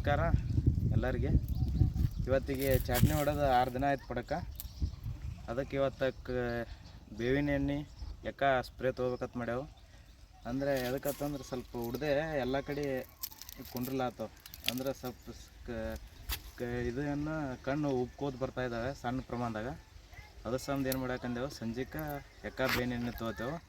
ನಮಸ್ಕಾರ ಎಲ್ಲರಿಗೆ. ಇವತ್ತಿಗೆ ಚಟ್ನಿ ಹೊಡೆದು ಆರು ದಿನ ಆಯ್ತು ಪಡಕ. ಅದಕ್ಕೆ ಇವತ್ತಕ್ಕೆ ಬೇವಿನ ಎಣ್ಣೆ ಎಕ್ಕ ಸ್ಪ್ರೇ ತೊಗೋಬೇಕಂತ ಮಾಡ್ಯಾವು. ಅಂದರೆ ಎದಕ್ಕಂತಂದ್ರೆ ಸ್ವಲ್ಪ ಹುಡ್ದೆ ಎಲ್ಲ ಕಡೆ ಕುಂಡ್ರಲಾತವ ಅಂದ್ರೆ ಸ್ವಲ್ಪ ಕ- ಇದನ್ನು ಕಣ್ಣು ಉಬ್ಕೋದು ಬರ್ತಾ ಇದ್ದಾವೆ ಸಣ್ಣ ಪ್ರಮಾಣದಾಗ. ಅದ್ರ ಸಂಬಂಧ ಏನು ಮಾಡಾಕಂದೇವು? ಸಂಜೆಗೆ ಎಕ್ಕ ಬೇವಿನ ಎಣ್ಣೆ ತೊಗೋತೇವೆ.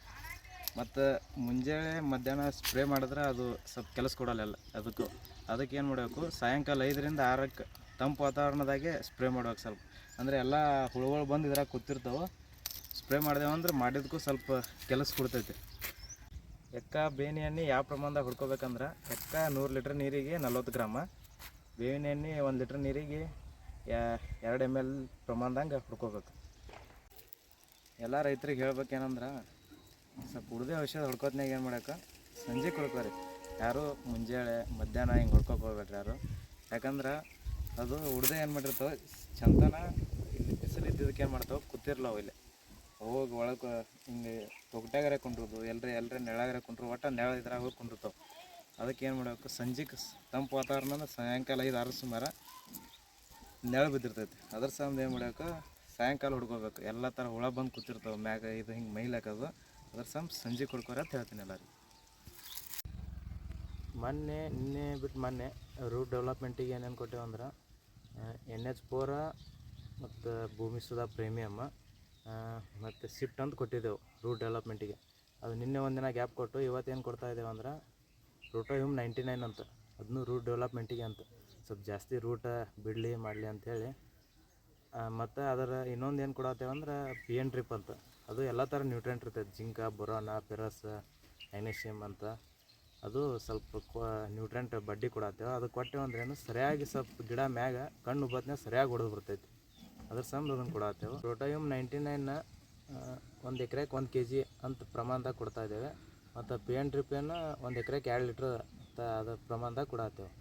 ಮತ್ತು ಮುಂಜಾನೆ ಮಧ್ಯಾಹ್ನ ಸ್ಪ್ರೇ ಮಾಡಿದ್ರೆ ಅದು ಸ್ವಲ್ಪ ಕೆಲಸ ಕೊಡಲ್ಲ ಅದಕ್ಕೂ. ಅದಕ್ಕೆ ಏನು ಮಾಡಬೇಕು? ಸಾಯಂಕಾಲ ಐದರಿಂದ ಆರಕ್ಕೆ ತಂಪು ವಾತಾವರಣದಾಗೆ ಸ್ಪ್ರೇ ಮಾಡ್ಬೇಕು ಸ್ವಲ್ಪ. ಅಂದರೆ ಎಲ್ಲ ಹುಳುಗಳು ಬಂದು ಇದ್ರಾಗ ಕೂತಿರ್ತಾವೆ ಸ್ಪ್ರೇ ಮಾಡಿದೆವು ಅಂದ್ರೆ ಮಾಡಿದ್ಕೂ ಸ್ವಲ್ಪ ಕೆಲಸ ಕೊಡ್ತೈತಿ. ಎಕ್ಕ ಬೇವಿನ ಎಣ್ಣೆ ಯಾವ ಪ್ರಮಾಣದಾಗ ಹುಡ್ಕೋಬೇಕಂದ್ರೆ, ಎಕ್ಕ ನೂರು ಲೀಟ್ರ್ ನೀರಿಗೆ ನಲ್ವತ್ತು ಗ್ರಾಮ, ಬೇವಿನ ಎಣ್ಣೆ ಒಂದು ಲೀಟ್ರ್ ನೀರಿಗೆ ಎರಡು ಎಂ ಎಲ್ ಪ್ರಮಾಣದಂಗೆ ಹುಡ್ಕೋಬೇಕು. ಎಲ್ಲ ರೈತರಿಗೆ ಹೇಳ್ಬೇಕೇನಂದ್ರೆ ಸ್ವಲ್ಪ ಕುಡ್ದೆ ಔಷಧ ಹೊಡ್ಕೋತ್ನಾಗ ಏನು ಮಾಡೋಕೆ ಸಂಜೆ ಕೊಡ್ಕೋರಿ. ಯಾರು ಮುಂಜಾನೆ ಮಧ್ಯಾಹ್ನ ಹಿಂಗೆ ಹೊಡ್ಕೋಕೆ ಹೋಗ್ಬೇಡ್ರಿ ಯಾರು. ಯಾಕಂದ್ರೆ ಅದು ಉಡ್ದೆ ಏನು ಮಾಡಿರ್ತವೆ, ಚಂದನ ಇಲ್ಲಿ ಬಿಸಿಲು ಇದ್ದಿದ್ದಕ್ಕೆ ಏನು ಮಾಡ್ತಾವೆ, ಕೂತಿರ್ಲವು ಇಲ್ಲಿ. ಹೋಗಿ ಒಳಗೆ ಹಿಂಗೆ ತೊಗಟ್ಯಾಗರೆ ಕುಂಡ್ರದು ಎಲ್ಲರೇ ಎಲ್ಲರೇ ನೆಳಾಗರೆ ಕುಂಡ್ರು, ಒಟ್ಟು ನೆಳ ಇದ್ರಾಗ ಹೋಗಿ ಕುಂಡಿರ್ತಾವೆ. ಅದಕ್ಕೆ ಏನು ಮಾಡಬೇಕು ಸಂಜೆಗೆ ತಂಪು ವಾತಾವರಣ ಅಂದ್ರೆ ಸಾಯಂಕಾಲ ಐದು, ಆರು ಸುಮಾರು ನೆಳ ಬಿದ್ದಿರ್ತೈತಿ. ಅದ್ರ ಸಂಬಂಧ ಏನು ಮಾಡಬೇಕು, ಸಾಯಂಕಾಲ ಹುಡ್ಕೋಬೇಕು. ಎಲ್ಲ ಥರ ಹುಳ ಬಂದು ಕೂತಿರ್ತಾವೆ ಮ್ಯಾಗ, ಇದು ಹಿಂಗೆ ಮೈಲಾಕದು ಅದ್ರ ಸಂಬಂಧ ಸಂಜೆ ಕೊಡ್ಕೋರ ಅಂತ ಹೇಳ್ತೀನಿ ಎಲ್ಲರಿಗೆ. ಮೊನ್ನೆ, ನಿನ್ನೆ ಬಿಟ್ಟು ಮೊನ್ನೆ ರೂಟ್ ಡೆವಲಪ್ಮೆಂಟಿಗೆ ಏನೇನು ಕೊಟ್ಟೇವೆ ಅಂದ್ರೆ ಎನ್ ಎಚ್ ಫೋರ ಮತ್ತು ಭೂಮಿ ಸುಧಾ ಪ್ರೀಮಿಯಮ್ಮ ಮತ್ತು ಶಿಫ್ಟ್ ಅಂತ ಕೊಟ್ಟಿದ್ದೆವು ರೂಟ್ ಡೆವಲಪ್ಮೆಂಟಿಗೆ ಅದು ನಿನ್ನೆ ಒಂದಿನ ಗ್ಯಾಪ್ ಕೊಟ್ಟು ಇವತ್ತೇನು ಕೊಡ್ತಾ ಇದ್ದೇವೆ ಅಂದ್ರೆ ರೂಟೋ ಹ್ಯೂಮ್ ನೈಂಟಿ ನೈನ್ ಅಂತ ಅದನ್ನು ರೂಟ್ ಡೆವಲಪ್ಮೆಂಟಿಗೆ ಅಂತ. ಸ್ವಲ್ಪ ಜಾಸ್ತಿ ರೂಟ ಬಿಡಲಿ ಮಾಡಲಿ ಅಂಥೇಳಿ ಮತ್ತು ಅದರ ಇನ್ನೊಂದು ಏನು ಕೊಡತ್ತೇವಂದ್ರೆ ಪಿ ಎನ್ ಟ್ರಿಪ್ ಅಂತ. ಅದು ಎಲ್ಲ ಥರ ನ್ಯೂಟ್ರೆಂಟ್ ಇರ್ತೈತೆ. ಜಿಂಕ, ಬೊರಾನ, ಪೆರಸ್ ಮೈನೇಷಿಯಮ್ ಅಂತ. ಅದು ಸ್ವಲ್ಪ ನ್ಯೂಟ್ರಿಯೆಂಟ್ ನ್ಯೂಟ್ರೆಂಟ್ ಬಡ್ಡಿ ಕೊಡತ್ತೇವೆ. ಅದು ಕೊಟ್ಟೇವೆ ಏನು? ಸರಿಯಾಗಿ ಸ್ವಲ್ಪ ಗಿಡ ಮ್ಯಾಗ ಕಣ್ಣು ಉಬ್ಬತ್ನಾಗ ಸರಿಯಾಗಿ ಹೊಡೆದು ಬರ್ತೈತಿ. ಅದ್ರ ಸಂಬಂಧ ಅದನ್ನು ಕೊಡತ್ತೇವೆ. ರೋಟೋಯಮ್ ನೈಂಟಿ ನೈನ್ ಒಂದು ಎಕರೆಗೆ ಒಂದು ಕೆ ಜಿ ಅಂತ ಪ್ರಮಾಣದಾಗ ಕೊಡ್ತಾ ಇದ್ದೇವೆ. ಮತ್ತು ಪಿ ಎನ್ ಡ್ರಿಪ್ ಏನು ಒಂದು ಎಕರೆಗೆ ಎರಡು ಲೀಟ್ರ್ ತ ಅದ್ರ ಪ್ರಮಾಣದಾಗ ಕೊಡತ್ತೇವೆ.